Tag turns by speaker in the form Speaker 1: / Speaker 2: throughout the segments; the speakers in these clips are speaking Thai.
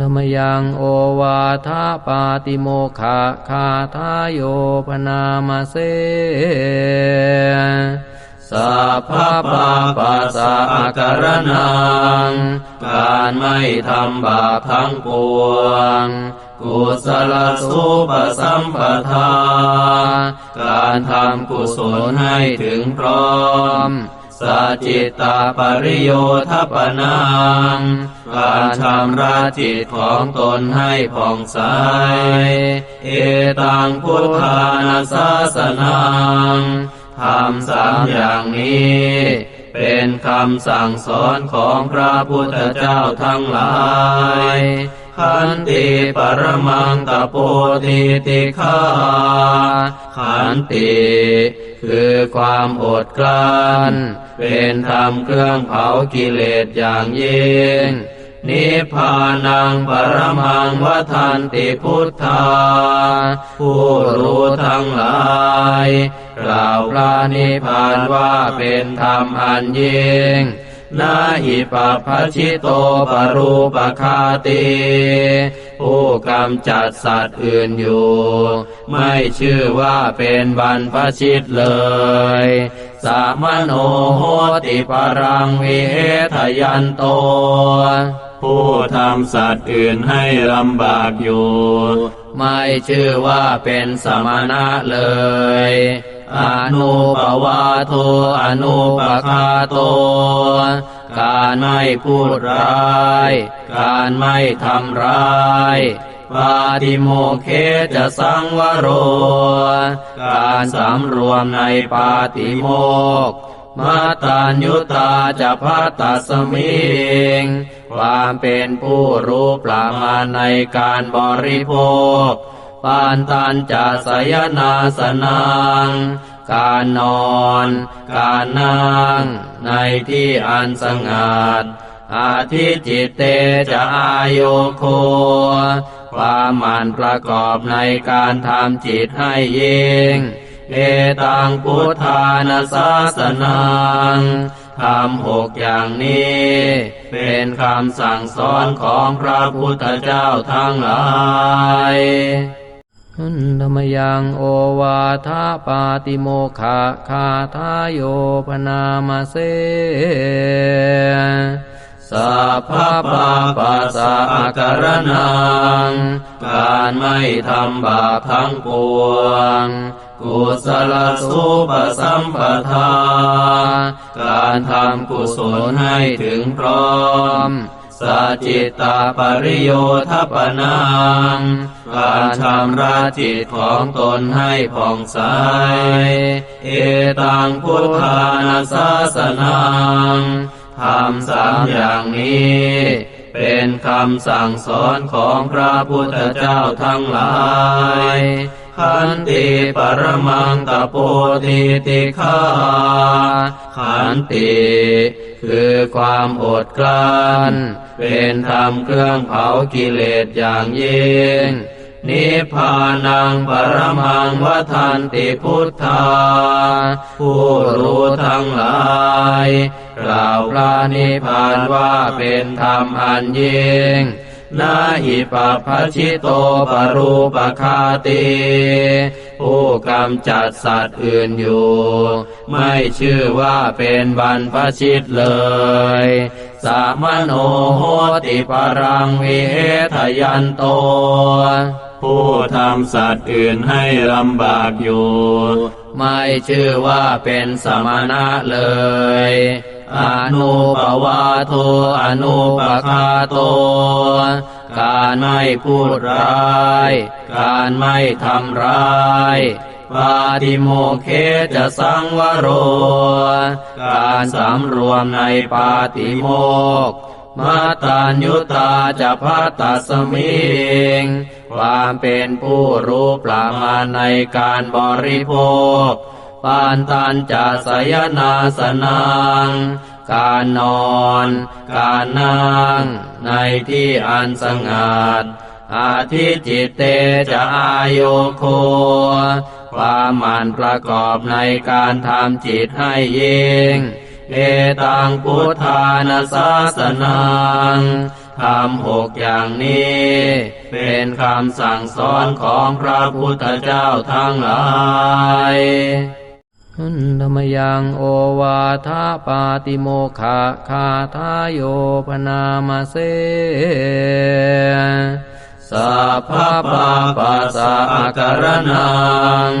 Speaker 1: ธรรมยังโอวาทาปาติโมขะคาทายโยพนามาเสสัพพะปาปัสสะอาการนัง การไม่ทำบาปทั้งปวง กุศลสุปสัมปทา การทำกุศลให้ถึงพร้อม สัจิตตาปริโยทปนังการชำระจิตของตนให้ผ่องใส เอตังพุทธานาสาสนังทำสามอย่างนี้ เป็นคำสั่งสอนของพระพุทธเจ้าทั้งหลายขันติปรมังตโปติติฆาขันติ คือความอดกลั้น เป็นธรรมเครื่องเผากิเลสอย่างยิ่งนิพพานังปรมังวัฏันติพุทธา ผู้รู้ทั้งหลายกล่าวพระนิพพานว่าเป็นธรรมอันยิ่งนาหิปปัชิโตปรูปคาติผู้กำจัดสัตว์อื่นอยู่ ไม่ชื่อว่าเป็นบรรพชิตเลย สามโนโหติปรังวิเหทยันโต
Speaker 2: ผู้ทำสัตว์อื่นให้ลำบากอยู่
Speaker 1: ไม่ชื่อว่าเป็นสมณะเลยอนุปวาโทอนุปคาโต การไม่พูดร้าย การไม่ทำร้าย ปาติโมเคจะสังวโร การสำรวมในปาติโมกมาตานยุตาจะพัตสมิง ความเป็นผู้รู้ประมาณในการบริโภค ปานตันจะสยนาสนังการนอน การนั่ง ในที่อันสงัดอาทิจิตเตจะอาโยโค ความหมันประกอบในการทำจิตให้ยิงเอตังพุทธานาสาสนังทำหกอย่างนี้ เป็นคำสั่งสอนของพระพุทธเจ้าทั้งหลายธรรมยังโอวาทาปาติโมขะคาทายโยพนามาเส สัพพะปาปัสสะอาการนัง การไม่ทำบาปทั้งปวง กุศลสุปสัมปทา การทำกุศลให้ถึงพร้อมสัจิตตาปริโยทปนังการชำระจิตของตนให้ผ่องใส เอตังพุทธานาสาสนัง ทำสามอย่างนี้ เป็นคำสั่งสอนของพระพุทธเจ้าทั้งหลายขันติปรมังตโปติติฆาขันติคือความอดกลั้น เป็นธรรมเครื่องเผากิเลสอย่างยิ่ง นิพพานังปรมังวัฏันติพุทธา ผู้รู้ทั้งหลายกล่าวพระนิพพานว่าเป็นธรรมอันยิ่งนาหิปปัชิโตปรูปคาติผู้กำจัดสัตว์อื่นอยู่ ไม่ชื่อว่าเป็นบรรพชิตเลย สามโนโหติปรังวิเหทยันโต
Speaker 2: ผู้ทำสัตว์อื่นให้ลำบากอยู่
Speaker 1: ไม่ชื่อว่าเป็นสมณะเลยอนุปวาโทอนุปคาโต การไม่พูดร้าย การไม่ทำร้ายปาติโมเคจะสังวโร การสำรวมในปาติโมกมาตานยุตาจะพัตตสมิง ความเป็นผู้รู้ประมาณในการบริโภค ปานตันจะสยนาสนังการนอน การนั่ง ในที่อันสงัดอาทิจิตเตจะอาโยโค ความมันประกอบในการทำจิตให้ยิ่ง เอตังพุทธานาสาสนัง ททำหกอย่างนี้ เป็นคำสั่งสอนของพระพุทธเจ้าทั้งหลายธรรมยังโอวาทาปาติโมขะคาทายโยพนามาเสสัพพะปาปัสสะอาการนัง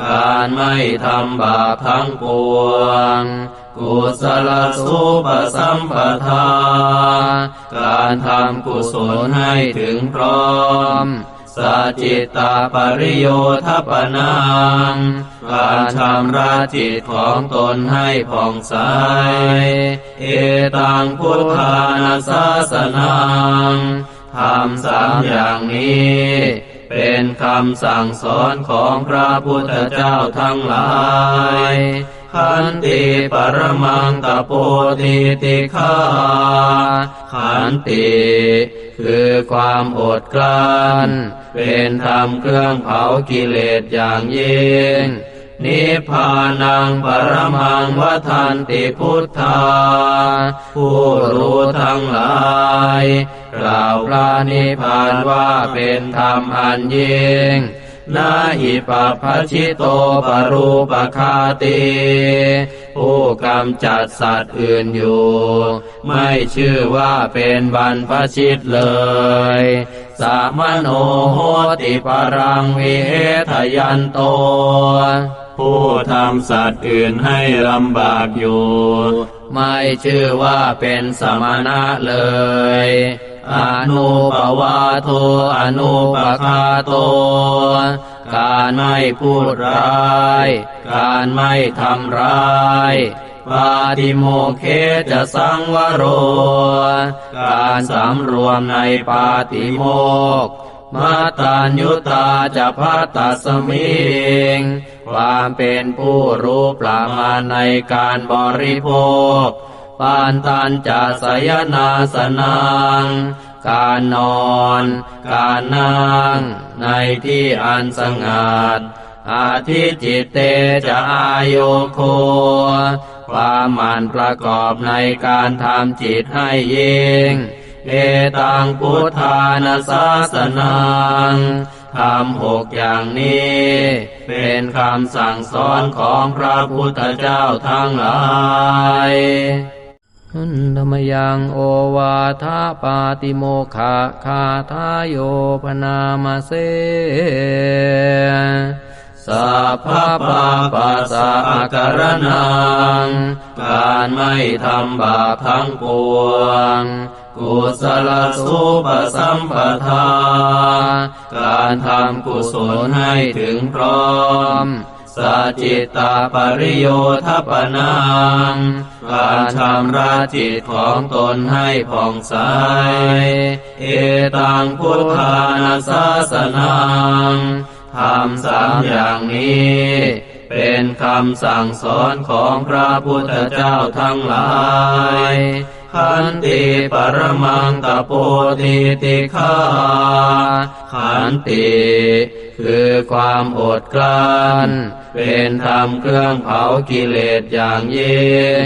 Speaker 1: การไม่ทำบาปทั้งปวง กุศลสุปสัมปทา การทำกุศลให้ถึงพร้อมสัจิตตาปริโยทปนังการชำระจิตของตนให้ผ่องใส เอตังพุทธานาสาสนังทำสามอย่างนี้ เป็นคำสั่งสอนของพระพุทธเจ้าทั้งหลาย ขันติปรมังตโปติติฆาขันติคือความอดกลั้นเป็นธรรมเครื่องเผากิเลสอย่างยิ่งนิพพานังปรมังวัฏันติพุทธา ผู้รู้ทั้งหลายกล่าวพระนิพพานว่าเป็นธรรมอันยิ่ง นาหิปปัชิโตปรูปคาติผู้กำจัดสัตว์อื่นอยู่ ไม่ชื่อว่าเป็นบรรพชิตเลย สามโนโหติปรังวิเหทยันโต
Speaker 2: ผู้ทำสัตว์อื่นให้ลำบากอยู่
Speaker 1: ไม่ชื่อว่าเป็นสมณะเลย อนุปวาโทอนุปคาโต การไม่พูดร้าย การไม่ทำร้ายปาติโมเคจะสังวโร การสำรวมในปาติโมกมาตาญยุตาจะพัตตสมิง ความเป็นผู้รู้ประมาณในการบริโภค ปานตันจะสยนาสนังการนอน การนั่ง ในที่อันสงัด อาทิจิตเตจะอาโยโคความมันประกอบในการทำจิตให้ยิงเอตังพุทธานาสาสนังทำหกอย่างนี้ เป็นคำสั่งสอนของพระพุทธเจ้าทั้งหลาย ธรรมยังโอวาทาปาติโมขะคาทายโยพนามาเสสัพพะปาปัสสะอาการนัง การไม่ทำบาปทั้งปวง กุศลสุปสัมปทา การทำกุศลให้ถึงพร้อม สัจจิตาปริโยทปนังการชำระจิตของตนให้ผ่องใส เอตังพุทธานาสาสนังทำสามอย่างนี้ เป็นคำสั่งสอนของพระพุทธเจ้าทั้งหลายขันติปรมังตโปติติฆาขันติ คือความอดกลั้น เป็นธรรมเครื่องเผากิเลสอย่างยิ่ง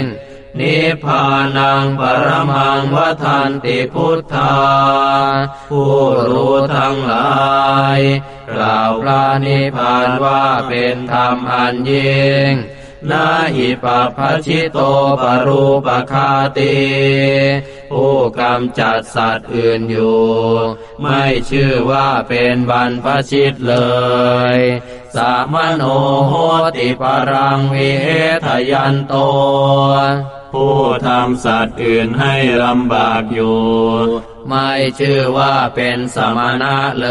Speaker 1: นิพพานังปรมังวัฏันติพุทธา ผู้รู้ทั้งหลายกล่าวพระนิพพานว่าเป็นธรรมอันยิ่งนาหิปปัชิโตปรูปคาติผู้กำจัดสัตว์อื่นอยู่ ไม่ชื่อว่าเป็นบรรพชิตเลย สามโนโหติปรังวิเหทยันโต
Speaker 2: ผู้ทำสัตว์อื่นให้ลำบากอยู่
Speaker 1: ไม่ชื่อว่าเป็นสมณะเล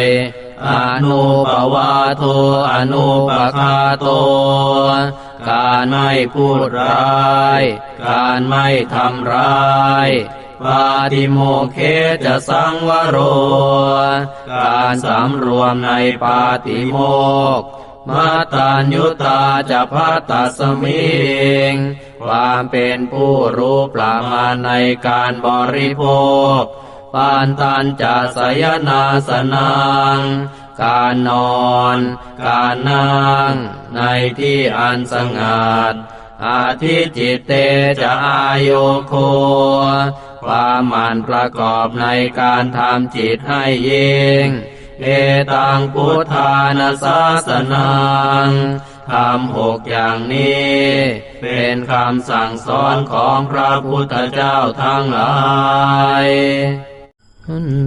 Speaker 1: ยอนุปวาโทอนุปคาโต การไม่พูดร้าย การไม่ทำร้าย ปาติโมเคจะสังวโร การสำรวมในปาติโมกมาตาญยุตาจะพัตสมิง ความเป็นผู้รู้ประมาณในการบริโภค ปานตันจะสยนาสนังการนอน การนั่ง ในที่อันสงัดอาทิจิตเตจะอาโยโค ความหมันประกอบในการทำจิตให้ยิงเอตังพุทธานาสาสนังทำหกอย่างนี้ เป็นคำสั่งสอนของพระพุทธเจ้าทั้งหลาย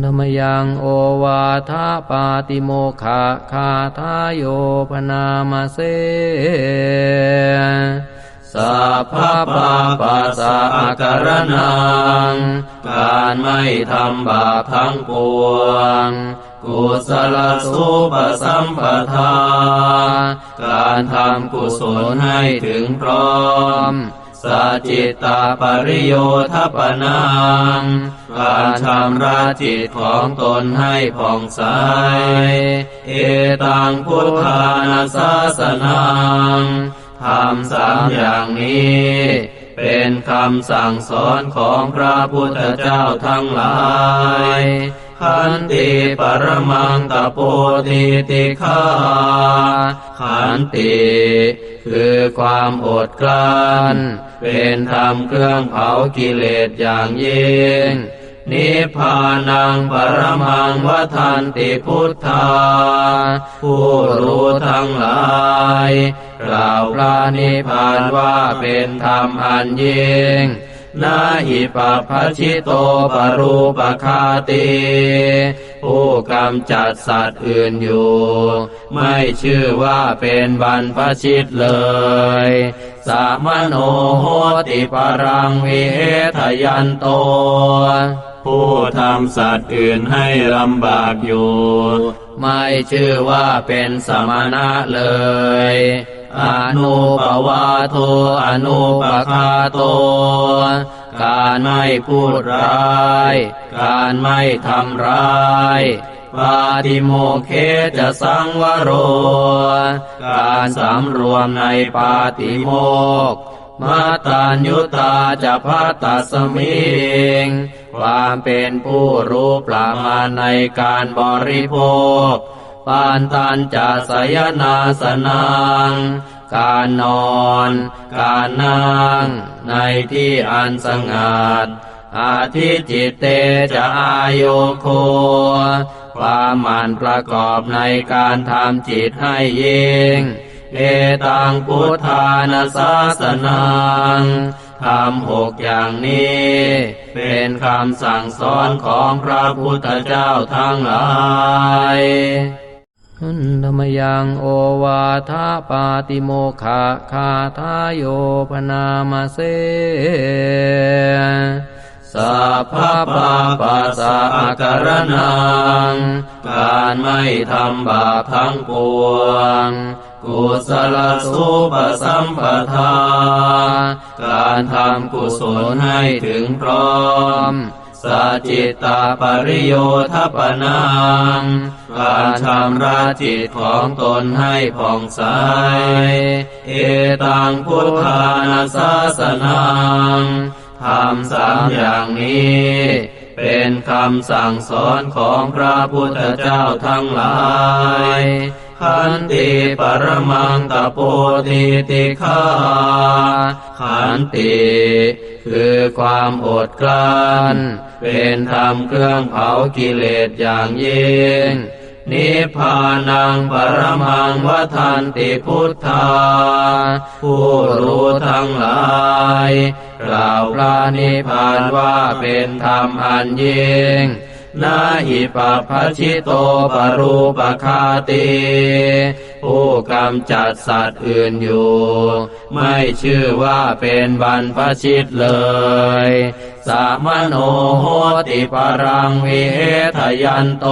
Speaker 1: ธรรมยังโอวาทาปาติโมขะคาทายโยพนามาเส สัพพะปาปัสสะอาการนัง การไม่ทำบาปทั้งปวง กุศลสุปสัมปทา การทำกุศลให้ถึงพร้อมสัจิตาปริโยทปนังการชำระจิตของตนให้ผ่องใส เอตังพุทธานาสาสนัง ทำสามอย่างนี้ เป็นคำสั่งสอนของพระพุทธเจ้าทั้งหลายขันติปรมังตโปติติฆาขันติคือความอดกลั้น เป็นธรรมเครื่องเผากิเลสอย่างยิ่ง นิพพานังปรมังวัฏันติพุทธา ผู้รู้ทั้งหลาย กล่าวพระนิพพานว่าเป็นธรรมอันยิ่งนาหิปปัชิโตปรูปคาติผู้กำจัดสัตว์อื่นอยู่ ไม่ชื่อว่าเป็นบรรพชิตเลย สามโนโหติปรังวิเหทยันโต
Speaker 2: ผู้ทำสัตว์อื่นให้ลำบากอยู่
Speaker 1: ไม่ชื่อว่าเป็นสมณะเลย อนุปวาโทอนุปคาโต การไม่พูดร้าย การไม่ทำร้ายปาติโมเคจะสังวโร การสำรวมในปาติโมกมาตาญยุตาจะพัตตสมิง ความเป็นผู้รู้ประมาณในการบริโภค ปานตันจะสยนาสนังการนอน การนั่ง ในที่อันสงัดอาทิจิตเตจะอาโยโคความมันประกอบในการทำจิตให้ยิ่งเอตังพุทธานาสาสนังทำหกอย่างนี้ เป็นคำสั่งสอนของพระพุทธเจ้าทั้งหลาย ธรรมยังโอวาทาปาติโมขะคาทายโยพนามาเสสัพพะปาปัสสะอาการนัง การไม่ทำบาปทั้งปวง กุศลสุปสัมปทา การทำกุศลให้ถึงพร้อม สัจจิตาปริโยทปนังการชำระจิตของตนให้ผ่องใส เอตังพุทธานาสาสนังทำสามอย่างนี้ เป็นคำสั่งสอนของพระพุทธเจ้าทั้งหลายขันติปรมังตโปติติฆาขันติ คือความอดกลั้นเป็นธรรมเครื่องเผากิเลสอย่างยิ่งนิพพานังปรมังวัฏันติพุทธา ผู้รู้ทั้งหลายกล่าวพระนิพพานว่าเป็นธรรมอันยิ่งนาหิปปัชิโตปรูปคาติ ผู้กำจัดสัตว์อื่นอยู่ ไม่ชื่อว่าเป็นบรรพชิตเลย สามโนโหติปรังวิเหทยันโต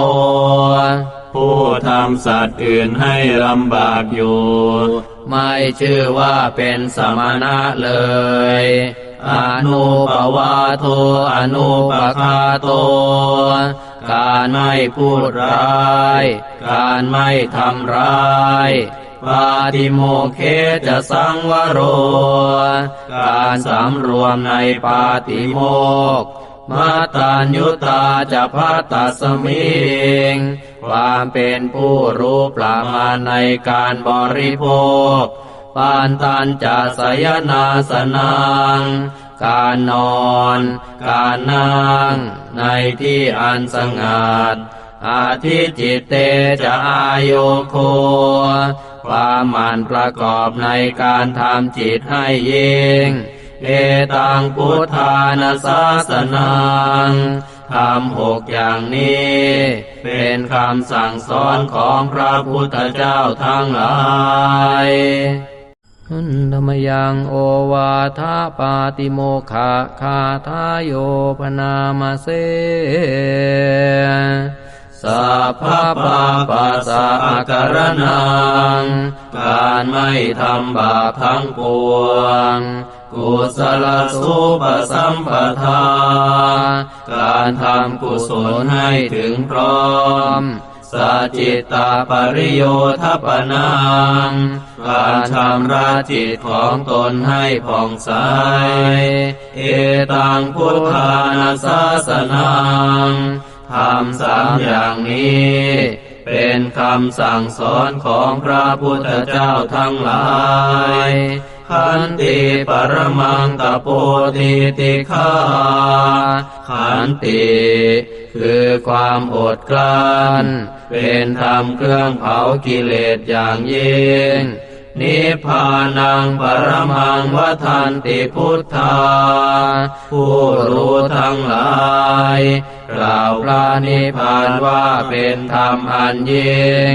Speaker 2: ผู้ทำสัตว์อื่นให้ลำบากอยู่
Speaker 1: ไม่ชื่อว่าเป็นสมณะเลย อนุปวาโทอนุปคาโต การไม่พูดร้าย การไม่ทำร้ายปาติโมเคจะสังวโร การสำรวมในปาติโมกมาตาญยุตาจะพัตตสมิง ความเป็นผู้รู้ประมาณในการบริโภค ปานตันจะสยนาสนังการนอน การนั่ง ในที่อันสงัด อาทิจิตเตจะอาโยโคความมันประกอบในการทำจิตให้ยิ่งเอตังพุทธานาสาสนังทำหกอย่างนี้ เป็นคำสั่งสอนของพระพุทธเจ้าทั้งหลาย ธรรมยังโอวาทาปาติโมขะคาทายโยพนามาเสสัพพะปาปัสสะอาการนัง การไม่ทำบาปทั้งปวง กุศลสุปสัมปทา การทำกุศลให้ถึงพร้อม สัจจิตาปริโยทปนังการชำระจิตของตนให้ผ่องใส เอตังพุทธานาสาสนังทำสามอย่างนี้ เป็นคำสั่งสอนของพระพุทธเจ้าทั้งหลายขันติปรมังตโปติติฆาขันติ คือความอดกลั้น เป็นธรรมเครื่องเผากิเลสอย่างยิ่งนิพพานังปรมังวัฏันติพุทธา ผู้รู้ทั้งหลายกล่าวพระนิพพานว่าเป็นธรรมอันยิ่ง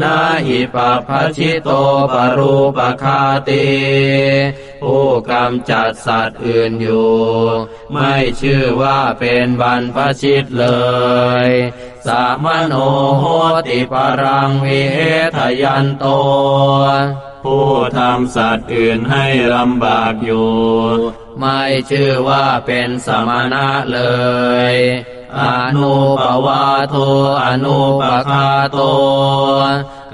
Speaker 1: นาหิปปัชิโตปรูปคาติผู้กำจัดสัตว์อื่นอยู่ ไม่ชื่อว่าเป็นบรรพชิตเลย สามโนโหติปรังวิเหทยันโต
Speaker 2: ผู้ทำสัตว์อื่นให้ลำบากอยู่
Speaker 1: ไม่ชื่อว่าเป็นสมณะเลยอนุปวาโทอนุปคาโต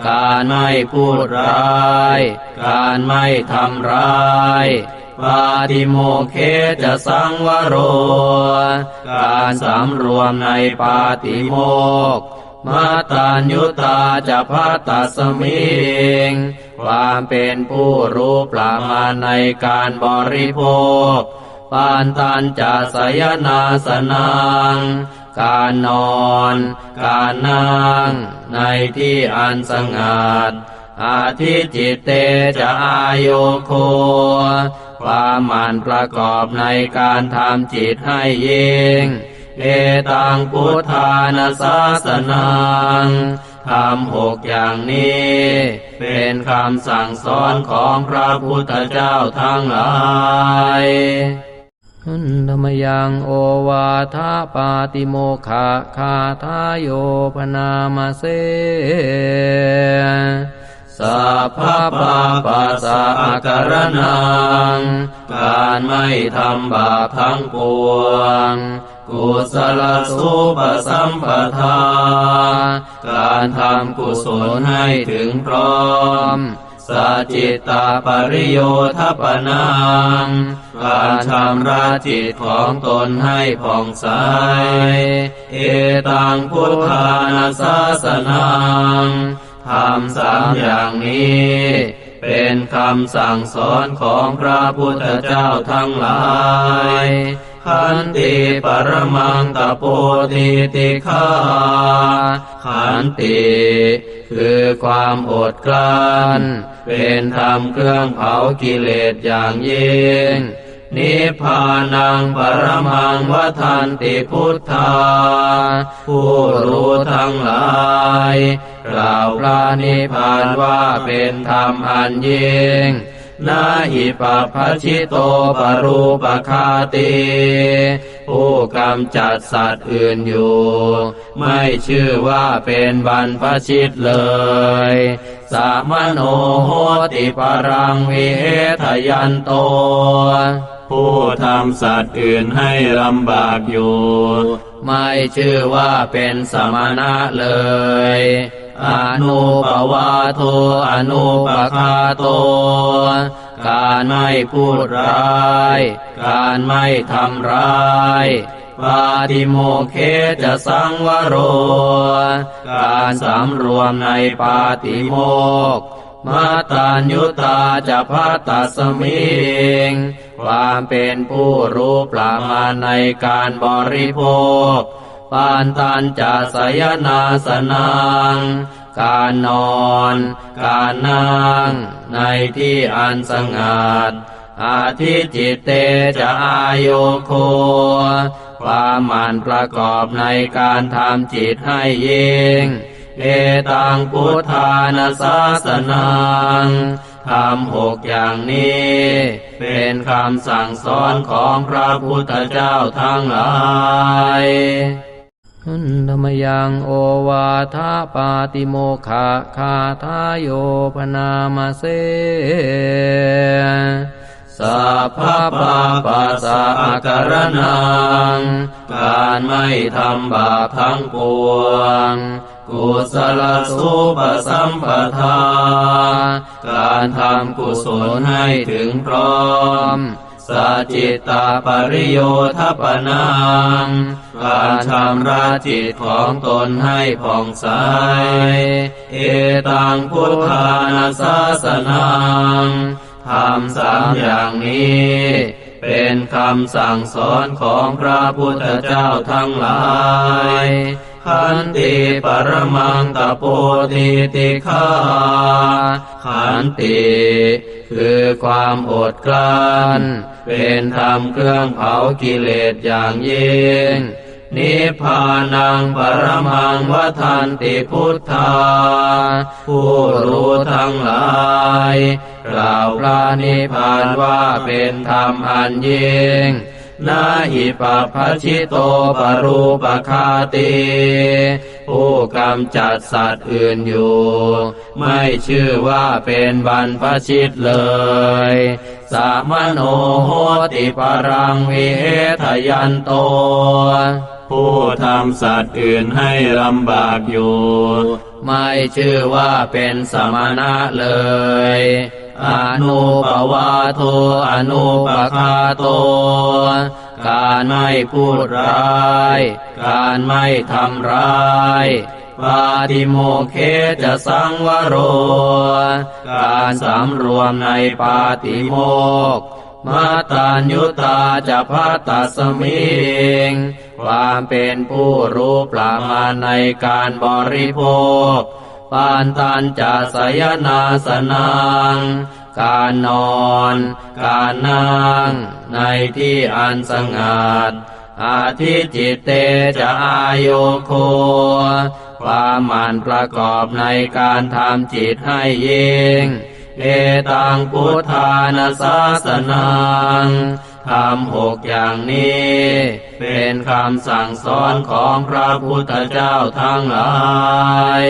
Speaker 1: การไม่พูดร้าย การไม่ทำร้าย ปาติโมเคจะสังวโร การสำรวมในปาติโมกมาตาญยุตาจะพัตสมิง ความเป็นผู้รู้ประมาณในการบริโภค ปานตันจะสยนาสนังการนอน การนั่ง ในที่อันสงัดอาทิจิตเตจะอาโยโค ความหมันประกอบในการทำจิตให้ยิงเอตังพุทธานาสาสนังทำหกอย่างนี้ เป็นคำสั่งสอนของพระพุทธเจ้าทั้งหลายธรรมยังโอวาทาปาติโมขะคาทายโยพนามาเส สัพพะปาปัสสะอาการนัง การไม่ทำบาปทั้งปวง กุศลสุปสัมปทา การทำกุศลให้ถึงพร้อมสัจิตาปริโยทปนังการชำระจิตของตนให้ผ่องใส เอตังพุทธานาสาสนัง ทำสามอย่างนี้ เป็นคำสั่งสอนของพระพุทธเจ้าทั้งหลายขันติปรมังตโปติติฆาขันติคือความอดกลั้น เป็นธรรมเครื่องเผากิเลสอย่างยิ่งนิพพานังปรมังวัฏันติพุทธา ผู้รู้ทั้งหลาย กล่าวพระนิพพานว่าเป็นธรรมอันยิ่งนาหิปปัชิโตปรูปคาติผู้กำจัดสัตว์อื่นอยู่ ไม่ชื่อว่าเป็นบรรพชิตเลย สามโนโหติปรังวิเหทยันโต
Speaker 2: ผู้ทำสัตว์อื่นให้ลำบากอยู่
Speaker 1: ไม่ชื่อว่าเป็นสมณะเลย อนุปวาโทอนุปคาโต การไม่พูดร้าย การไม่ทำร้ายปาติโมเคจะสังวโร การสำรวมในปาติโมกมาตาญยุตาจะพัตตสมิง ความเป็นผู้รู้ประมาณในการบริโภค ปานตันจะสยนาสนังการนอน การนั่ง ในที่อันสงัด อาทิจิตเตจะอาโยโคความมันประกอบในการทำจิตให้ยิงเอตังพุทธานาสาสนังทำหกอย่างนี้ เป็นคำสั่งสอนของพระพุทธเจ้าทั้งหลาย ธรรมยังโอวาทาปาติโมขะคาทายโยพนามาเสสัพพะปาปัสสะอาการนัง การไม่ทำบาปทั้งปวง กุศลสุปสัมปทา การทำกุศลให้ถึงพร้อม สัจจิตาปริโยทปนังการชำระจิตของตนให้ผ่องใส เอตังพุทธานาสาสนังทำสามอย่างนี้ เป็นคำสั่งสอนของพระพุทธเจ้าทั้งหลายขันติปรมังตโปติติฆาขันติ คือความอดกลั้น เป็นธรรมเครื่องเผากิเลสอย่างยิ่งนิพพานังปรมังวัฏันติพุทธา ผู้รู้ทั้งหลายกล่าวพระนิพพานว่าเป็นธรรมอันยิ่งนาหิปปัชิโตปรูปคาติผู้กำจัดสัตว์อื่นอยู่ ไม่ชื่อว่าเป็นบรรพชิตเลย สามโนโหติปรังวิเหทยันโต
Speaker 2: ผู้ทำสัตว์อื่นให้ลำบากอยู่
Speaker 1: ไม่ชื่อว่าเป็นสมณะเลยอนุปวาโทอนุปคาโต การไม่พูดร้าย การไม่ทำร้าย ปาติโมเคจะสังวโร การสำรวมในปาติโมกมาตาญยุตาจะพัตสมิง ความเป็นผู้รู้ประมาณในการบริโภค ปานตันจะสยนาสนังการนอน การนั่ง ในที่อันสงัดอาทิจิตเตจะอาโยโค ความหมันประกอบในการทำจิตให้ยิงเอตังพุทธานาสาสนังทำหกอย่างนี้ เป็นคำสั่งสอนของพระพุทธเจ้าทั้งหลาย